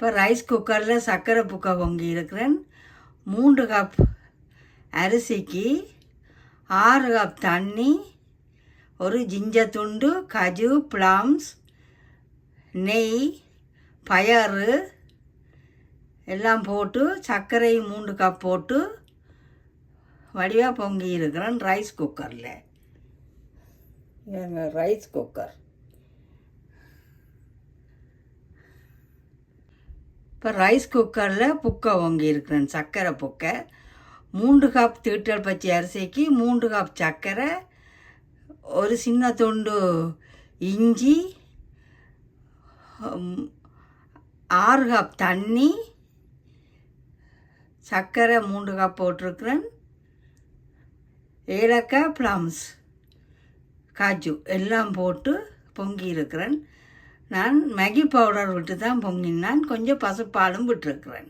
இப்போ ரைஸ் குக்கரில் சர்க்கரை புக்கை பொங்கி இருக்கிறேன். மூன்று கப் அரிசிக்கு ஆறு கப் தண்ணி ஒரு ஜிஞ்சர் துண்டு கஜு ப்ளம்ஸ் நெய் பயறு எல்லாம் போட்டு சர்க்கரை மூன்று கப் போட்டு வடிவாக பொங்கி இருக்கிறேன் ரைஸ் குக்கரில் எங்கள் ரைஸ் குக்கர் இப்போ ரைஸ் குக்கரில் புக்கை பொங்கி இருக்கிறேன். சர்க்கரை புக்கை. மூன்று கப் தீட்டல் பச்சை அரிசிக்கு மூன்று கப் சர்க்கரை ஒரு சின்ன துண்டு இஞ்சி ஆறு கப் தண்ணி சர்க்கரை மூன்று கப் போட்டிருக்கிறேன். ஏலக்காய் ப்ளம்ஸ் காஜு எல்லாம் போட்டு பொங்கி இருக்கிறேன். நான் மேகி பவுடர் விட்டு தான் பொங்கினான் கொஞ்சம் பசுப்பாலும் விட்டுருக்கிறேன்.